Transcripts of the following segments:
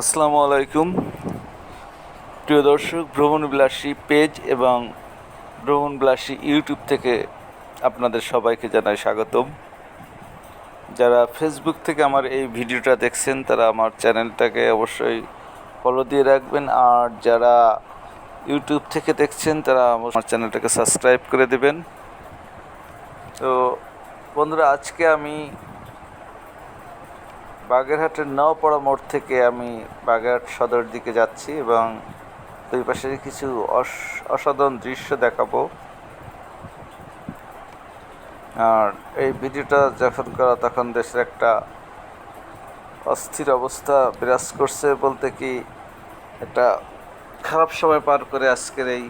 আসসালামু আলাইকুম। প্রিয় দর্শক ভ্রমণবিলাসী পেজ এবং ভ্রমণ ভ্রমণবিলাসী ইউটিউব থেকে আপনাদের সবাইকে জানাই স্বাগতম। যারা ফেসবুক থেকে আমার এই ভিডিওটা দেখছেন, তারা আমার চ্যানেলটাকে অবশ্যই ফলো দিয়ে রাখবেন। আর যারা ইউটিউব থেকে দেখছেন, তারা আমার চ্যানেলটাকে সাবস্ক্রাইব করে দেবেন। তো বন্ধুরা, আজকে আমি বাগেরহাটের নওপাড়া মোড় থেকে আমি বাগেরহাট সদর দিকে যাচ্ছি এবং দুই পাশে কিছু অস- অসাধারণ দৃশ্য দেখাবো। আর এই ভিডিওটা যখন করা তখন দেশের একটা অস্থির অবস্থা বিরাজ করছে বলতে কি একটা খারাপ সময় পার করে আজকের এই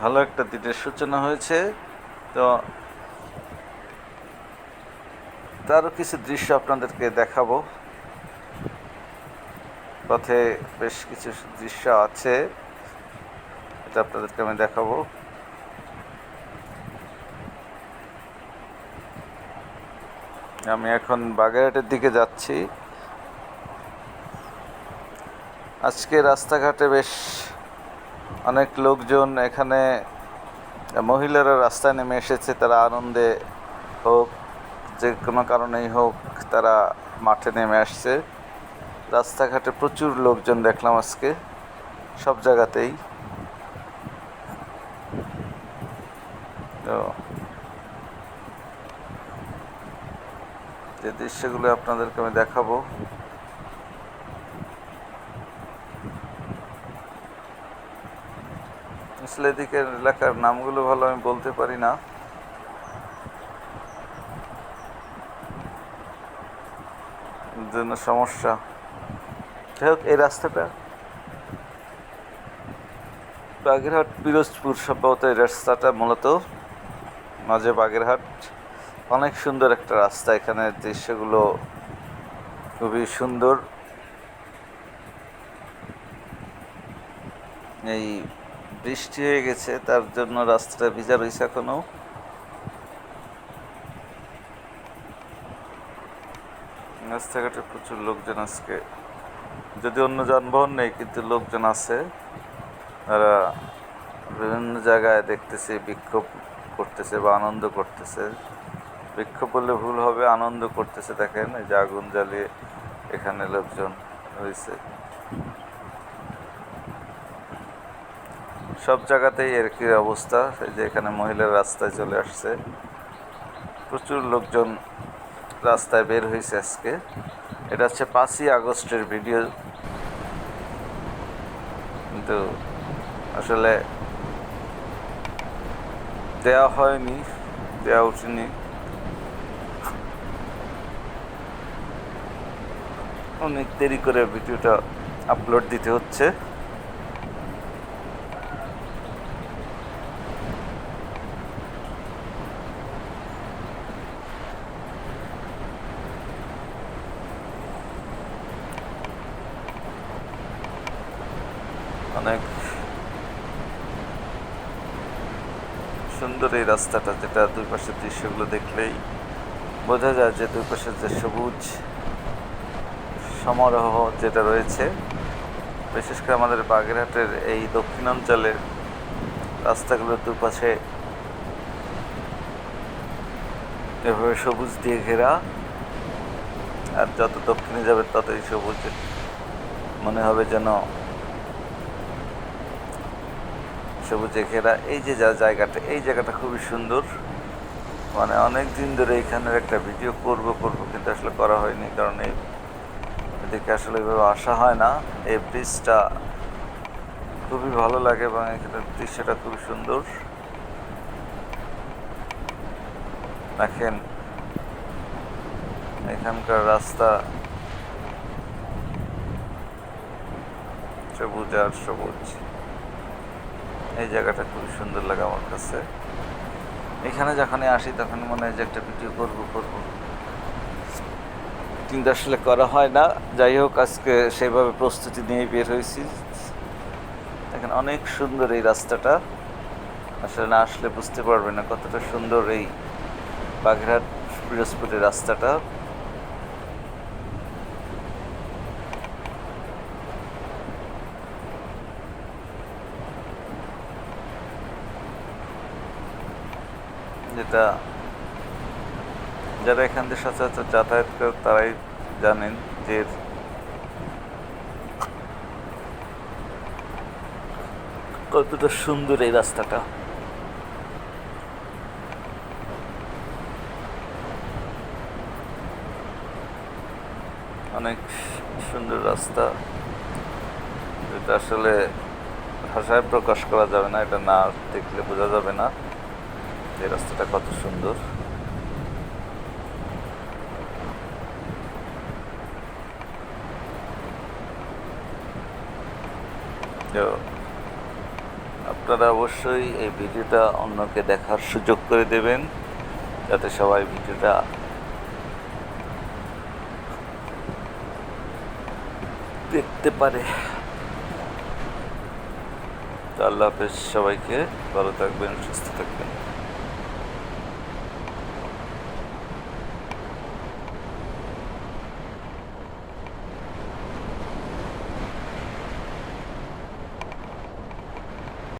ভালো একটা দিনের সূচনা হয়েছে। তো তারও কিছু দৃশ্য আপনাদেরকে দেখাবো। পথে বেশ কিছু দৃশ্য আছে। এটা আপনাদেরকে আমি দেখাবো। আমি এখন বাগেরহাটের দিকে যাচ্ছি। আজকে রাস্তাঘাটে বেশ অনেক লোকজন এখানে মহিলারা রাস্তায় নেমে এসেছে, তারা আনন্দে হোক যে কোনো কারণেই হোক তারা মাঠে নেমে আসছে। রাস্তাঘাটে প্রচুর লোকজন দেখলাম আজকে, সব জায়গাতেই। তো যে দৃশ্যগুলো আপনাদেরকে আমি দেখাবো। আসলে এদিকের এলাকার নামগুলো ভালো আমি বলতে পারি না। জন্য সমস্যা। যাই হোক, এই রাস্তাটা। বাগেরহাট, পিরোজপুর সম্ভবত এই রাস্তাটা মূলত। মাঝে বাগেরহাট। অনেক সুন্দর একটা রাস্তা। এখানে দৃশ্যগুলো খুবই সুন্দর। এই বৃষ্টি হয়ে গেছে, তার জন্য রাস্তাটা ভিজা রয়েছে এখনও। রাস্তাঘাটে প্রচুর লোকজন আজকে। যদি অন্য যানবাহন নেই, কিন্তু লোকজন আছে। তারা বিভিন্ন জায়গায় দেখতেছে, বিক্ষোভ করতেছে বা আনন্দ করতেছে। বিক্ষোভ বললে ভুল হবে, আনন্দ করতেছে। দেখেন, এই যে আগুন জ্বালিয়ে এখানে লোকজন হয়েছে সব জায়গাতেই এর কি অবস্থা? এই যে এখানে মহিলার রাস্তায় চলে আসছে। প্রচুর লোকজন রাস্তায় বের হয়েছে আজকে। এটা হচ্ছে পাঁচই আগস্টের ভিডিও কিন্তু আসলে দেওয়া হয়নি দেওয়া উঠেনি। অনেক দেরি করে ভিডিওটা আপলোড দিতে হচ্ছে। অনেক সুন্দর এই রাস্তাটা, যেটা দুই পাশের দৃশ্যগুলো দেখলেই বোঝা যায় যে দুই পাশের যে সবুজ সমারোহ যেটা রয়েছে, বিশেষ করে আমাদের বাগেরহাটের এই দক্ষিণাঞ্চলের রাস্তাগুলোর দুপাশে এভাবে সবুজ দিয়ে ঘেরা, আর যত দক্ষিণে যাবে ততই সবুজ মনে হবে যেন সবুজে ঘেরা। এই যে যা জায়গাটা, এই জায়গাটা খুবই সুন্দর। মানে অনেক দিন ধরে এখানের একটা ভিডিও করব করব কিন্তু আসলে করা হয়নি, কারণ এই এদিকে আসলে এভাবে আসা হয় না। এই ব্রিজটা খুবই ভালো লাগে এবং এখানের দৃশ্যটা খুবই সুন্দর। দেখেন, এখানকার রাস্তা সবুজ আর সবুজ। এই জায়গাটা খুবই সুন্দর লাগে আমার কাছে। এখানে যখনই আসি তখন মনে হয় যে একটা ভিডিও করব করব। কিন্তু আসলে করা হয় না। যাই হোক, আজকে সেইভাবে প্রস্তুতি নিয়ে বের হয়েছি। দেখেন, অনেক সুন্দর এই রাস্তাটা। আসলে না আসলে বুঝতে পারবে না কতটা সুন্দর এই বাগেরহাট, পিরোজপুরের রাস্তাটা। যেটা যারা এখান দিয়ে সচরাচর যাতায়াত করে, তারাই জানেন যে কতটা সুন্দর এই রাস্তাটা। অনেক সুন্দর রাস্তা। এটা আসলে ভাষায় প্রকাশ করা যাবে না, এটা না দেখলে বোঝা যাবে না। যে রাস্তাটা কত সুন্দর। তো আপনারা অবশ্যই এই ভিডিওটা অন্যকে দেখার সুযোগ করে দেবেন, যাতে সবাই ভিডিওটা দেখতে পারে। তো আল্লাহ হাফেজ সবাইকে, ভালো থাকবেন, সুস্থ থাকবেন।